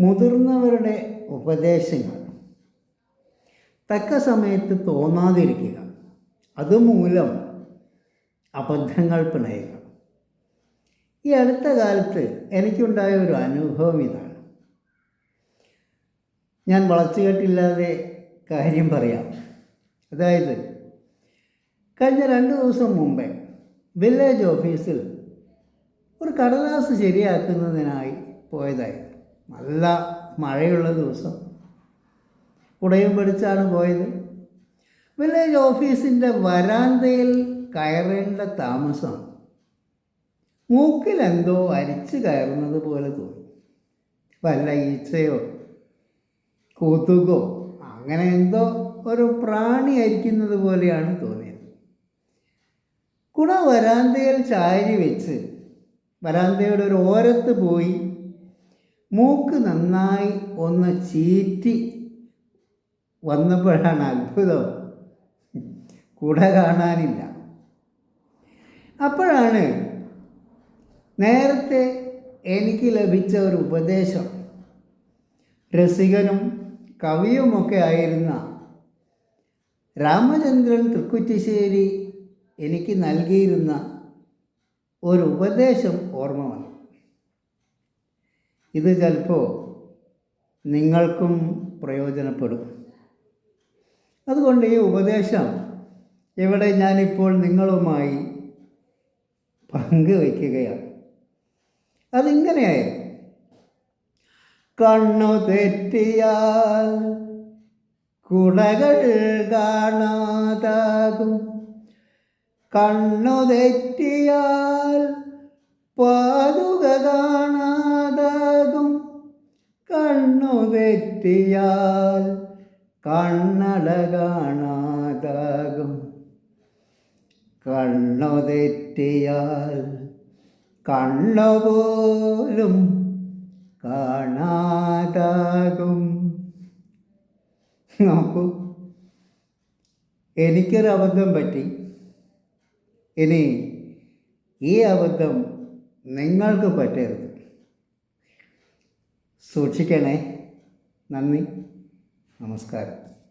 മുതിർന്നവരുടെ ഉപദേശങ്ങൾ. തക്ക സമയത്ത് തോന്നാതിരിക്കുക. അതുമൂലം അബദ്ധങ്ങൾ പിണയുക. ഈ അടുത്ത കാലത്ത് എനിക്കുണ്ടായ ഒരു അനുഭവം ഇതാണ്. ഞാൻ വളച്ചുകെട്ടില്ലാതെ കാര്യം പറയാം. അതായത് കഴിഞ്ഞ രണ്ട് ദിവസം മുമ്പേ വില്ലേജ് ഓഫീസിൽ ഒരു കടലാസ് ശരിയാക്കുന്നതിനായി പോയതായിരുന്നു. നല്ല മഴയുള്ള ദിവസം. കുടയും പിടിച്ചാണ് പോയത്. വില്ലേജ് ഓഫീസിന്റെ വരാന്തയിൽ കയറേണ്ട താമസം. മൂക്കിലെന്തോ അരിച്ചു കയറുന്നത് പോലെ തോന്നി. വല്ല ഈച്ചയോ കൊതുകോ അങ്ങനെ എന്തോ ഒരു പ്രാണി അരിക്കുന്നത് പോലെയാണ് തോന്നിയത്. കുട വരാന്തയിൽ ചാരി വെച്ച് വരാന്തയുടെ ഒരു ഓരത്ത് പോയി മൂക്ക് നന്നായി ഒന്ന് ചീറ്റി വന്നപ്പോഴാണ് അത്ഭുതം. കുട കാണാനില്ല. അപ്പോഴാണ് നേരത്തെ എനിക്ക് ലഭിച്ച ഒരു ഉപദേശം. രസികനും കവിയുമൊക്കെ ആയിരുന്ന രാമചന്ദ്രൻ തൃക്കുറ്റിശ്ശേരി എനിക്ക് നൽകിയിരുന്ന ഒരു ഉപദേശം ഓർമ്മ വന്നു. ഇത് ചിലപ്പോൾ നിങ്ങൾക്കും പ്രയോജനപ്പെടും. അതുകൊണ്ട് ഈ ഉപദേശം ഇവിടെ ഞാനിപ്പോൾ നിങ്ങളുമായി പങ്കുവയ്ക്കുകയാണ്. അതിങ്ങനെയായി കണ്ണു തെറ്റിയാൽ കുടകൾ കാണാതാകും. കണ്ണു തെറ്റിയാൽ പാതുക കണ്ണു തെറ്റിയാൽ കണ്ണട കാണാതാകും. കണ്ണു തെറ്റിയാൽ കണ്ണുപോലും കാണാതാകും. നോക്കൂ എനിക്കൊരു അബദ്ധം പറ്റി. ഇനി ഈ അബദ്ധം നിങ്ങൾക്ക് പറ്റരുത്. സൂക്ഷിക്കണേ. നന്ദി. നമസ്കാരം.